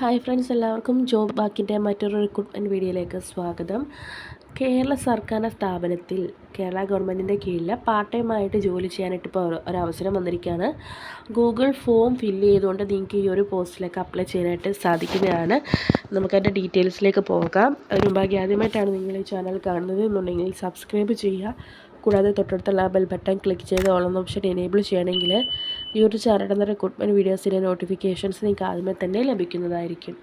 Hi friends എല്ലാവർക്കും job ബാക്കിന്റെ മറ്റൊരു റിക്രൂട്ട്മെന്റ് വീഡിയോയിലേക്ക് സ്വാഗതം. കേരള സർക്കാർ സ്ഥാപനത്തിൽ കേരള ഗവൺമെന്റിന്റെ കീഴിൽ പാർട്ട് ടൈമായിട്ട് ജോലി ചെയ്യാനായിട്ട് ഇപ്പോൾ ഒരു- ഒരവസരം വന്നിരിക്കുകയാണ്. ഗൂഗിൾ ഫോം ഫില്ല് ചെയ്തുകൊണ്ട് നിങ്ങൾക്ക് ഈ ഒരു പോസ്റ്റിലേക്ക് അപ്ലൈ ചെയ്യാനായിട്ട് സാധിക്കുന്നതാണ് നമുക്കതിന്റെ ഡീറ്റെയിൽസിലേക്ക് പോകാം. ഒരു ഭാഗ്യം ആദ്യമായിട്ടാണ് നിങ്ങൾ ഈ ചാനൽ കാണുന്നത്. എന്നുണ്ടെങ്കിൽ സബ്സ്ക്രൈബ് ചെയ്യുക. കൂടാതെ തൊട്ടടുത്തുള്ള ബെൽ ബട്ടൺ ക്ലിക്ക് ചെയ്ത് ഓൺ എന്ന ഓപ്ഷൻ എനേബിൾ ചെയ്യണമെങ്കിൽ ഈ ഒരു ചാനലിന്റെ റിക്രൂട്ട്മെന്റ് വീഡിയോസിന്റെ നോട്ടിഫിക്കേഷൻസ് നിങ്ങൾക്ക് ആദ്യമേ തന്നെ ലഭിക്കുന്നതായിരിക്കും.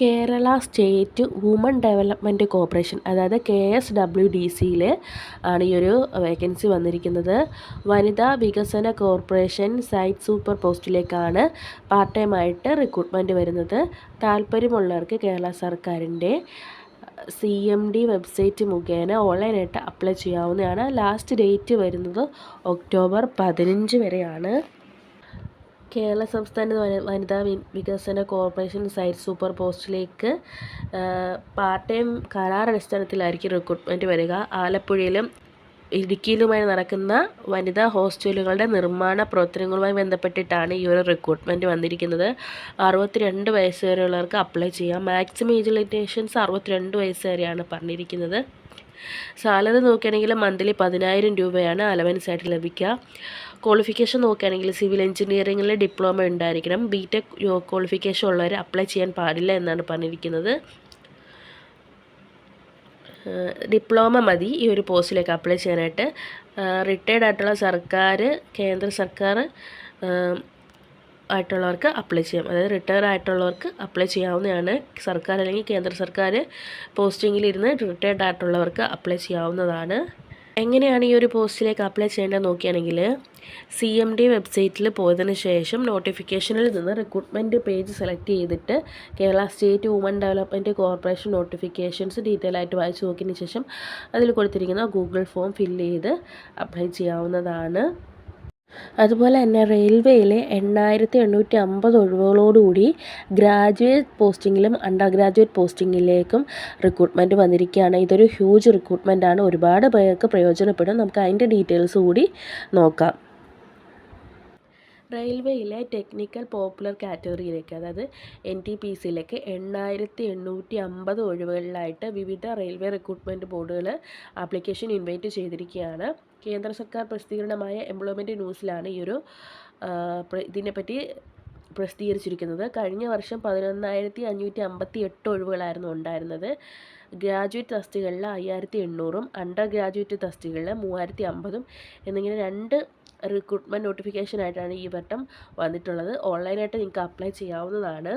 Kerala state woman development corporation അതായത് കെ എസ് ഡബ്ല്യു ഡി സിയിൽ ആണ് ഈ ഒരു വേക്കൻസി വന്നിരിക്കുന്നത്. വനിതാ വികസന കോർപ്പറേഷൻ സൈറ്റ് സൂപ്പർ പോസ്റ്റിലേക്കാണ് പാർട്ട് ടൈം ആയിട്ട് റിക്രൂട്ട്മെന്റ് വരുന്നത്. താല്പര്യമുള്ളവർക്ക് കേരള സർക്കാരിന്റെ സി എം ഡി വെബ്സൈറ്റ് മുഖേന ഓൺലൈനായിട്ട് അപ്ലൈ ചെയ്യാവുന്നതാണ്. ലാസ്റ്റ് ഡേറ്റ് വരുന്നത് ഒക്ടോബർ പതിനഞ്ച് വരെയാണ്. കേരള സംസ്ഥാന വനിതാ വികസന കോർപ്പറേഷൻ സൈറ്റ് സൂപ്പർ പോസ്റ്റിലേക്ക് പാർട്ട് ടൈം കരാർ അടിസ്ഥാനത്തിലായിരിക്കും റിക്രൂട്ട്മെന്റ് വരിക. ആലപ്പുഴയിലും ഇടുക്കിയിലുമായി നടക്കുന്ന വനിതാ ഹോസ്റ്റലുകളുടെ നിർമ്മാണ പ്രവർത്തനങ്ങളുമായി ബന്ധപ്പെട്ടിട്ടാണ് ഈ ഒരു റിക്രൂട്ട്മെന്റ് വന്നിരിക്കുന്നത്. അറുപത്തിരണ്ട് വയസ്സ് വരെയുള്ളവർക്ക് അപ്ലൈ ചെയ്യാം. മാക്സിമം ഏജ് ലിമിറ്റേഷൻസ് അറുപത്തിരണ്ട് വയസ്സ് വരെയാണ് പറഞ്ഞിരിക്കുന്നത്. സാലറി നോക്കുകയാണെങ്കിൽ മന്ത്ലി പതിനായിരം രൂപയാണ് അലവൻസ് ആയിട്ട് ലഭിക്കുക. ക്വാളിഫിക്കേഷൻ നോക്കുകയാണെങ്കിൽ സിവിൽ എഞ്ചിനീയറിംഗിൽ ഡിപ്ലോമ ഉണ്ടായിരിക്കണം. ബി ടെക് ക്വാളിഫിക്കേഷൻ ഉള്ളവർ അപ്ലൈ ചെയ്യാൻ പാടില്ല എന്നാണ് പറഞ്ഞിരിക്കുന്നത്. ഡിപ്ലോമ മതി ഈ ഒരു പോസ്റ്റിലേക്ക് അപ്ലൈ ചെയ്യാനായിട്ട്. റിട്ടയർഡ് ആയിട്ടുള്ള സർക്കാർ കേന്ദ്ര സർക്കാർ ആയിട്ടുള്ളവർക്ക് അപ്ലൈ ചെയ്യാം. അതായത് റിട്ടയർ ആയിട്ടുള്ളവർക്ക് അപ്ലൈ ചെയ്യാവുന്നതാണ്. സർക്കാർ അല്ലെങ്കിൽ കേന്ദ്ര സർക്കാർ പോസ്റ്റിങ്ങിലിരുന്ന് റിട്ടയർഡ് ആയിട്ടുള്ളവർക്ക് അപ്ലൈ ചെയ്യാവുന്നതാണ്. എങ്ങനെയാണ് ഈ ഒരു പോസ്റ്റിലേക്ക് അപ്ലൈ ചെയ്യേണ്ടത് നോക്കുകയാണെങ്കിൽ സി എം ഡി വെബ്സൈറ്റിൽ പോയതിന് ശേഷം നോട്ടിഫിക്കേഷനിൽ നിന്ന് റിക്രൂട്ട്മെന്റ് പേജ് സെലക്ട് ചെയ്തിട്ട് Kerala state woman development corporation notifications detail ആയിട്ട് വായിച്ച് നോക്കിയതിന് ശേഷം അതിൽ കൊടുത്തിരിക്കുന്ന ഗൂഗിൾ ഫോം ഫില്ല് ചെയ്ത് അപ്ലൈ ചെയ്യാവുന്നതാണ്. അതുപോലെ തന്നെ റെയിൽവേയിലെ എണ്ണായിരത്തി എണ്ണൂറ്റി അമ്പത് ഒഴിവുകളോടുകൂടി ഗ്രാജുവേറ്റ് പോസ്റ്റിങ്ങിലും അണ്ടർ ഗ്രാജുവേറ്റ് പോസ്റ്റിങ്ങിലേക്കും റിക്രൂട്ട്മെന്റ് വന്നിരിക്കുകയാണ്. ഇതൊരു ഹ്യൂജ് റിക്രൂട്ട്മെന്റ് ആണ്. ഒരുപാട് പേർക്ക് പ്രയോജനപ്പെടും. നമുക്ക് അതിന്റെ ഡീറ്റെയിൽസ് കൂടി നോക്കാം. റെയിൽവേയിലെ ടെക്നിക്കൽ പോപ്പുലർ കാറ്റഗറിയിലേക്ക് അതായത് എൻ ടി പി സിയിലേക്ക് എണ്ണായിരത്തി എണ്ണൂറ്റി അമ്പത് ഒഴിവുകളിലായിട്ട് വിവിധ റെയിൽവേ റിക്രൂട്ട്മെന്റ് ബോർഡുകൾ ആപ്ലിക്കേഷൻ ഇൻവൈറ്റ് ചെയ്തിരിക്കുകയാണ്. കേന്ദ്ര സർക്കാർ പ്രസിദ്ധീകരണമായ എംപ്ലോയ്മെന്റ് ന്യൂസിലാണ് ഈ ഒരു ഇതിനെപ്പറ്റി പ്രസിദ്ധീകരിച്ചിരിക്കുന്നത്. കഴിഞ്ഞ വർഷം പതിനൊന്നായിരത്തി അഞ്ഞൂറ്റി അമ്പത്തി എട്ട് ഒഴിവുകളായിരുന്നു ഉണ്ടായിരുന്നത്. ഗ്രാജുവേറ്റ് തസ്തികളിൽ അയ്യായിരത്തി എണ്ണൂറും അണ്ടർ ഗ്രാജുവേറ്റ് തസ്തികളിൽ മൂവായിരത്തി അമ്പതും എന്നിങ്ങനെ രണ്ട് റിക്രൂട്ട്മെന്റ് നോട്ടിഫിക്കേഷനായിട്ടാണ് ഈ വട്ടം വന്നിട്ടുള്ളത്. ഓൺലൈനായിട്ട് നിങ്ങൾക്ക് അപ്ലൈ ചെയ്യാവുന്നതാണ്.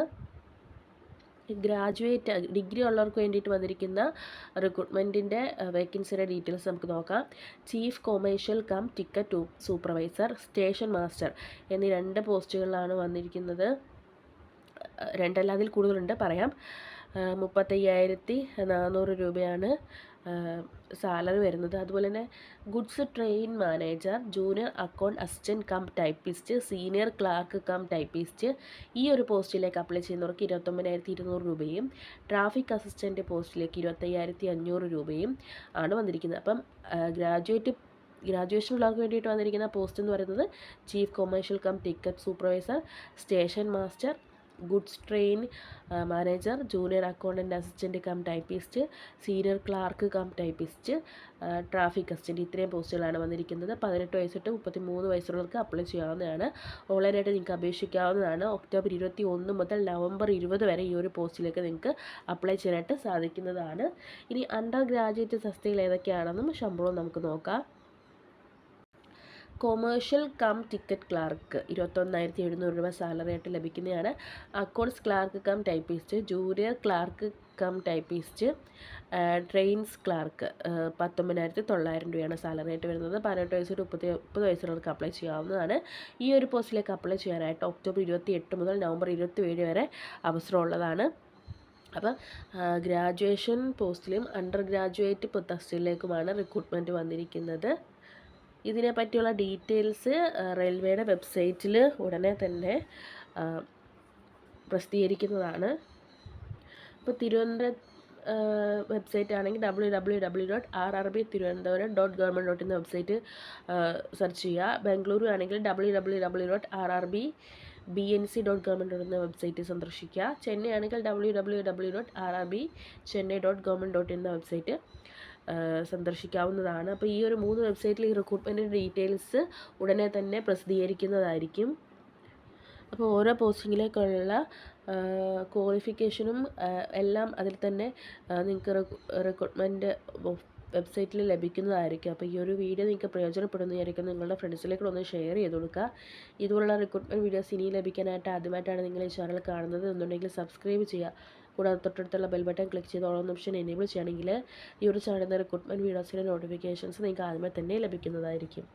ഗ്രാജുവേറ്റ് ഡിഗ്രി ഉള്ളവർക്ക് വേണ്ടിയിട്ട് വന്നിരിക്കുന്ന റിക്രൂട്ട്മെന്റിന്റെ വേക്കൻസിയുടെ ഡീറ്റെയിൽസ് നമുക്ക് നോക്കാം. Chief commercial cum ticket supervisor station master എന്നീ രണ്ട് പോസ്റ്റുകളിലാണ് വന്നിരിക്കുന്നത്. രണ്ടല്ല അതിൽ കൂടുതലുണ്ട് പറയാം. മുപ്പത്തയ്യായിരത്തി നാനൂറ് രൂപയാണ്. സാലറി വരുന്നത്. അതുപോലെ തന്നെ goods train manager junior account assistant cum typist senior clerk cum typist ഈ ഒരു പോസ്റ്റിലേക്ക് അപ്ലൈ ചെയ്യുന്നവർക്ക് ഇരുപത്തൊമ്പതിനായിരത്തി ഇരുന്നൂറ് രൂപയും ട്രാഫിക് അസിസ്റ്റന്റ് പോസ്റ്റിലേക്ക് ഇരുപത്തയ്യായിരത്തി അഞ്ഞൂറ് രൂപയും ആണ് വന്നിരിക്കുന്നത്. അപ്പം ഗ്രാജുവേറ്റ് ഗ്രാജുവേഷൻ ഉള്ളവർക്ക് വേണ്ടിയിട്ട് വന്നിരിക്കുന്ന പോസ്റ്റ് എന്ന് പറയുന്നത് chief commercial cum ticket supervisor station master goods train manager junior accountant assistant cum typist senior clerk cum typist traffic assistant ഇത്രയും പോസ്റ്റുകളാണ് വന്നിരിക്കുന്നത്. പതിനെട്ട് വയസ്സ് തൊട്ട് മുപ്പത്തി മൂന്ന് വയസ്സുള്ളവർക്ക് അപ്ലൈ ചെയ്യാവുന്നതാണ്. ഓൺലൈനായിട്ട് നിങ്ങൾക്ക് അപേക്ഷിക്കാവുന്നതാണ്. ഒക്ടോബർ ഇരുപത്തി ഒന്ന് മുതൽ നവംബർ ഇരുപത് വരെ ഈ ഒരു പോസ്റ്റിലേക്ക് നിങ്ങൾക്ക് അപ്ലൈ ചെയ്യാനായിട്ട് സാധിക്കുന്നതാണ്. ഇനി അണ്ടർ ഗ്രാജുവേറ്റ് തസ്തികൾ ഏതൊക്കെയാണെന്നും ശമ്പളവും നമുക്ക് നോക്കാം. കൊമേഴ്ഷ്യൽ കം ടിക്കറ്റ് ക്ലാർക്ക് ഇരുപത്തൊന്നായിരത്തി എഴുന്നൂറ് രൂപ സാലറി ആയിട്ട് ലഭിക്കുന്നതാണ്. Accounts clerk cum typist junior clerk cum typist trains clerk പത്തൊമ്പതിനായിരത്തി തൊള്ളായിരം രൂപയാണ് സാലറി ആയിട്ട് വരുന്നത്. പതിനെട്ട് വയസ്സ് തൊട്ട് മുപ്പത്തി മുപ്പത് വയസ്സുള്ളവർക്ക് അപ്ലൈ ചെയ്യാവുന്നതാണ്. ഈ ഒരു പോസ്റ്റിലേക്ക് അപ്ലൈ ചെയ്യാനായിട്ട് ഒക്ടോബർ ഇരുപത്തി എട്ട് മുതൽ നവംബർ ഇരുപത്തി ഏഴ് വരെ അവസരമുള്ളതാണ്. അപ്പം ഗ്രാജുവേഷൻ പോസ്റ്റിലും അണ്ടർ ഗ്രാജുവേറ്റ് തസ്തികളിലേക്കുമാണ് റിക്രൂട്ട്മെന്റ് വന്നിരിക്കുന്നത്. ഇതിനെ പറ്റിയുള്ള ഡീറ്റെയിൽസ് റെയിൽവേയുടെ വെബ്സൈറ്റിൽ ഉടനെ തന്നെ പ്രസിദ്ധീകരിക്കുന്നതാണ്. ഇപ്പോൾ തിരുവനന്തപുരം വെബ്സൈറ്റ് ആണെങ്കിൽ W W W dot R R B Thiruvananthapuram dot government dot in website search ചെയ്യുക. ബാംഗ്ലൂരു ആണെങ്കിൽ W W W dot R R B B N C dot government dot in website സന്ദർശിക്കുക. ചെന്നൈ ആണെങ്കിൽ W W W dot R R B Chennai dot government dot in website. സന്ദർശിക്കാവുന്നതാണ്. അപ്പോൾ ഈ ഒരു മൂന്ന് വെബ്സൈറ്റിൽ ഈ റിക്രൂട്ട്മെന്റിന്റെ ഡീറ്റെയിൽസ് ഉടനെ തന്നെ പ്രസിദ്ധീകരിക്കുന്നതായിരിക്കും. അപ്പോൾ ഓരോ പോസ്റ്റിങ്ങിലേക്കുള്ള ക്വാളിഫിക്കേഷനും എല്ലാം അതിൽ തന്നെ നിങ്ങൾക്ക് റിക്രൂട്ട്മെന്റ് വെബ്സൈറ്റിൽ ലഭിക്കുന്നതായിരിക്കും. അപ്പോൾ ഈ ഒരു വീഡിയോ നിങ്ങൾക്ക് പ്രയോജനപ്പെടുന്നതായിരിക്കും നിങ്ങളുടെ ഫ്രണ്ട്സിലേക്കൂടെ ഒന്ന് ഷെയർ ചെയ്ത് കൊടുക്കുക. ഇതുപോലുള്ള റിക്രൂട്ട്മെന്റ് വീഡിയോസ് ഇനി ലഭിക്കാനായിട്ട് ആദ്യമായിട്ടാണ് നിങ്ങൾ ഈ ചാനൽ കാണുന്നത്. എന്നുണ്ടെങ്കിൽ സബ്സ്ക്രൈബ് ചെയ്യുക. കൂടാതെ തൊട്ടടുത്തുള്ള ബെൽ ബട്ടൺ ക്ലിക്ക് ചെയ്ത് ഓൺ ഓപ്ഷൻ എനേബിൾ ചെയ്യുകയാണെങ്കിൽ ഈ ഒരു ചാനലിൽ റിക്രൂട്ട്മെന്റ് വീഡിയോസിന്റെ നോട്ടിഫിക്കേഷൻസ് നിങ്ങൾക്ക് ആദ്യമേ തന്നെ ലഭിക്കുന്നതായിരിക്കും.